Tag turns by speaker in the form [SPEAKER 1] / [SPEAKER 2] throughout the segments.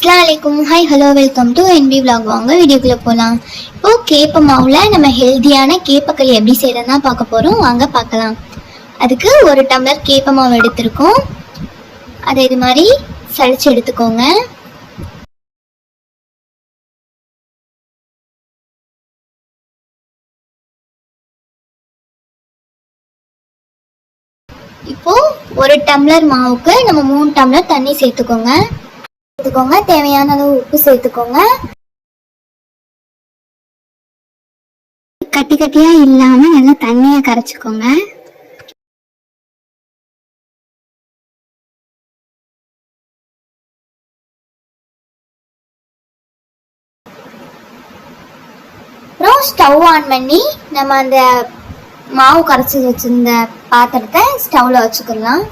[SPEAKER 1] அஸ்லாம் வலைக்கும் hi hello welcome to N P vlog. வாங்க வீடியோக்குள்ளே போகலாம் இப்போ கேப்ப மாவில் நம்ம ஹெல்த்தியான கேப்பக்கறி எப்படி செய்யறதுன்னா பார்க்க போகிறோம் வாங்க பார்க்கலாம். அதுக்கு ஒரு டம்ளர் கேப்ப மாவு எடுத்திருக்கோம். அதை இது மாதிரி சளிச்சு எடுத்துக்கோங்க. இப்போ ஒரு டம்ளர் மாவுக்கு நம்ம மூணு டம்ளர் தண்ணி சேர்த்துக்கோங்க. சேர்த்துக்கோங்க. தேவையான அளவு உப்பு சேர்த்துக்கோங்க. கட்டி கட்டியா இல்லாம நல்லா தண்ணிய கரைச்சுக்கோங்க. அப்புறம் ஸ்டவ் ஆன் பண்ணி நம்ம அந்த மாவு கரைச்சி வச்சிருந்த பாத்திரத்தை ஸ்டவ்ல வச்சுக்கலாம்.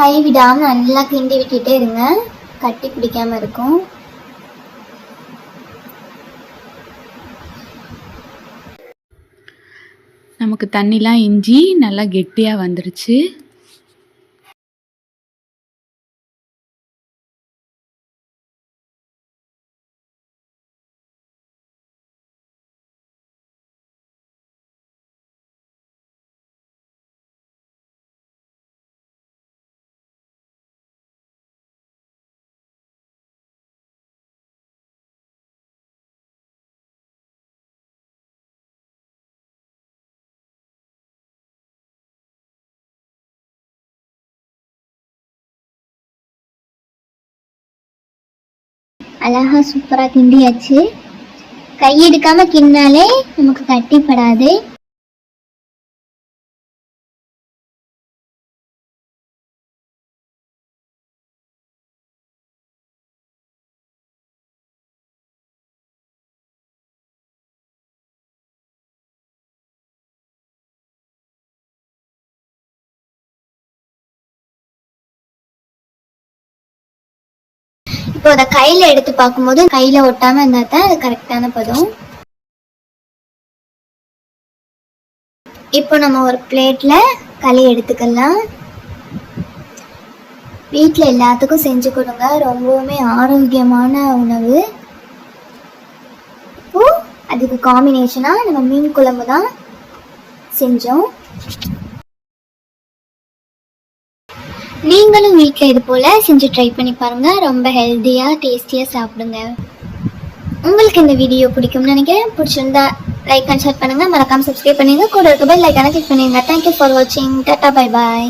[SPEAKER 1] கை விடாமல் நல்லா கிண்டி விட்டுட்டே இருங்க. கட்டி பிடிக்காம இருக்கும்.
[SPEAKER 2] நமக்கு தண்ணிலாம் இஞ்சி நல்லா கெட்டியாக வந்துருச்சு.
[SPEAKER 1] அழகா சூப்பராக கிண்டியாச்சு. கை எடுக்காம கிண்டினாலே நமக்கு கட்டிப்படாது. இப்போ அதை கையில எடுத்து பார்க்கும்போது கையில ஒட்டாம இருந்தா தான் அது கரெக்டான பதம். இப்போ நம்ம ஒரு பிளேட்ல களி எடுத்துக்கலாம். வீட்டில் எல்லாத்துக்கும் செஞ்சு கொடுங்க. ரொம்பவுமே ஆரோக்கியமான உணவு. இப்போ அதுக்கு காம்பினேஷனாக நம்ம மீன் குழம்பு தான் செஞ்சோம். நீங்களும் வீட்டில் இது போல் செஞ்சு ட்ரை பண்ணி பாருங்கள் ரொம்ப ஹெல்த்தியாக டேஸ்டியாக சாப்பிடுங்க. உங்களுக்கு இந்த வீடியோ பிடிக்கும்னு நினைக்கிறேன். பிடிச்சிருந்தா லைக் அண்ட் ஷேர் பண்ணுங்கள் மறக்காம சப்ஸ்கிரைப் பண்ணுங்க கூட இருக்க பெல் லைக்கான கிளிக் பண்ணுங்க தேங்க்யூ ஃபார் வாட்சிங் டாட்டா பை பாய்